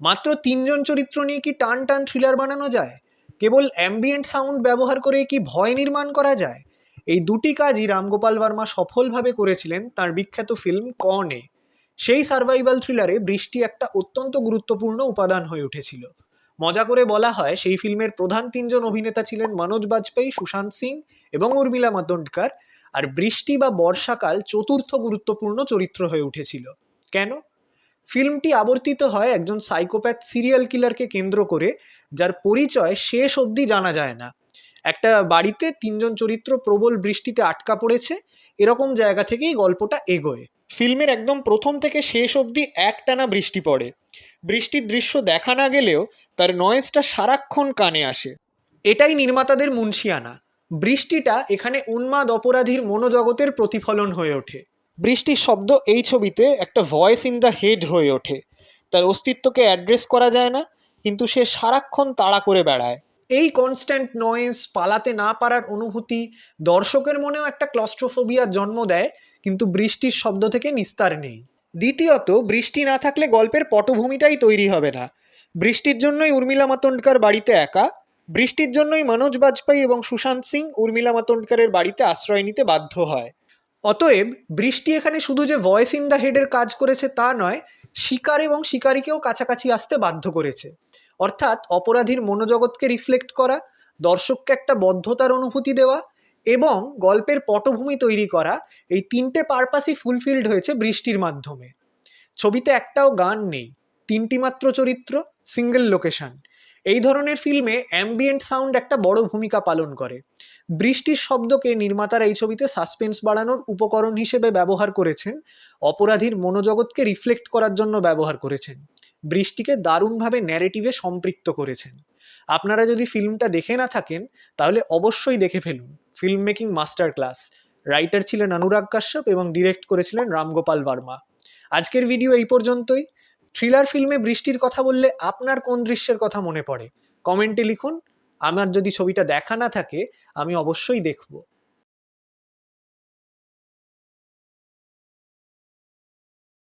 মাত্র তিনজন চরিত্র নিয়ে কি টান টান থ্রিলার বানানো যায়? কেবল অ্যাম্বিয়েন্ট সাউন্ড ব্যবহার করে কি ভয় নির্মাণ করা যায়? এই দুটি কাজই রামগোপাল বর্মা সফলভাবে করেছিলেন তার বিখ্যাত ফিল্ম কনে সেই সার্ভাইভাল থ্রিলারে বৃষ্টি একটা অত্যন্ত গুরুত্বপূর্ণ উপাদান হয়ে উঠেছিল। মজা করে বলা হয়, সেই ফিল্মের প্রধান তিনজন অভিনেতা ছিলেন মনোজ বাজপেয়ী, সুশান্ত সিং এবং উর্মিলা মাতোন্ডকার। আর বৃষ্টি বা বর্ষাকাল চতুর্থ গুরুত্বপূর্ণ চরিত্র হয়ে উঠেছিল। কেন? ফিল্মটি আবর্তিত হয় একজন সাইকোপ্যাথ সিরিয়াল কিলারকে কেন্দ্র করে, যার পরিচয় শেষ অবধি জানা যায় না। একটা বাড়িতে তিনজন চরিত্র প্রবল বৃষ্টিতে আটকা পড়েছে, এরকম জায়গা থেকেই গল্পটা এগোয়। ফিল্মের একদম প্রথম থেকে শেষ অবধি একটানা বৃষ্টি পড়ে। বৃষ্টির দৃশ্য দেখা না গেলেও তার নয়েজটা সারাক্ষণ কানে আসে। এটাই নির্মাতাদের মুন্সিয়ানা বৃষ্টিটা এখানে উন্মাদ অপরাধীর মনোজগতের প্রতিফলন হয়ে ওঠে। বৃষ্টির শব্দ এই ছবিতে একটা ভয়েস ইন দ্য হেড হয়ে ওঠে। তার অস্তিত্বকে অ্যাড্রেস করা যায় না, কিন্তু সে সারাক্ষণ তাড়া করে বেড়ায়। এই কনস্ট্যান্ট নয়েজ পালাতে না পারার অনুভূতি দর্শকের মনেও একটা ক্লস্ট্রোফোবিয়ার জন্ম দেয়, কিন্তু বৃষ্টির শব্দ থেকে নিস্তার নেই। দ্বিতীয়ত, বৃষ্টি না থাকলে গল্পের পটভূমিটাই তৈরি হবে না। বৃষ্টির জন্যই উর্মিলা মাতোন্ডকার বাড়িতে একা, বৃষ্টির জন্যই মনোজ বাজপেয়ী এবং সুশান্ত সিং উর্মিলা মাতোন্ডকারের বাড়িতে আশ্রয় নিতে বাধ্য হয়। অতএব বৃষ্টি এখানে শুধু যে ভয়েস ইন দ্য হেডের কাজ করেছে তা নয়, শিকার এবং শিকারীকেও কাছাকাছি আসতে বাধ্য করেছে। অর্থাৎ অপরাধীর মনোজগৎকে রিফ্লেক্ট করা, দর্শককে একটা বদ্ধতার অনুভূতি দেওয়া এবং গল্পের পটভূমি তৈরি করা এই তিনটে পারপাসই ফুলফিলড হয়েছে বৃষ্টির মাধ্যমে। ছবিতে একটাও গান নেই, তিনটি মাত্র চরিত্র সিঙ্গেল লোকেশন এই ধরনের ফিল্মে অ্যাম্বিয়েন্ট সাউন্ড একটা বড় ভূমিকা পালন করে। বৃষ্টির শব্দকে নির্মাতারা এই ছবিতে সাসপেন্স বাড়ানোর উপকরণ হিসেবে ব্যবহার করেছেন, অপরাধীর মনোজগৎকে রিফ্লেক্ট করার জন্য ব্যবহার করেছেন, বৃষ্টিকে দারুণভাবে ন্যারেটিভে সম্পৃক্ত করেছেন। আপনারা যদি ফিল্মটা দেখে না থাকেন, তাহলে অবশ্যই দেখে ফেলুন। Film making master class writer ছিলেন অনুরাগ কাশ্যপ এবং ডিরেক্ট করেছিলেন রামগোপাল বর্মা। আজকের ভিডিও এই পর্যন্তই। থ্রিলার ফিল্মে বৃষ্টির কথা বললে আপনার কোন দৃশ্যের কথা মনে পড়ে? কমেন্টে লিখুন। আমার যদি ছবিটা দেখা না থাকে, আমি অবশ্যই দেখব।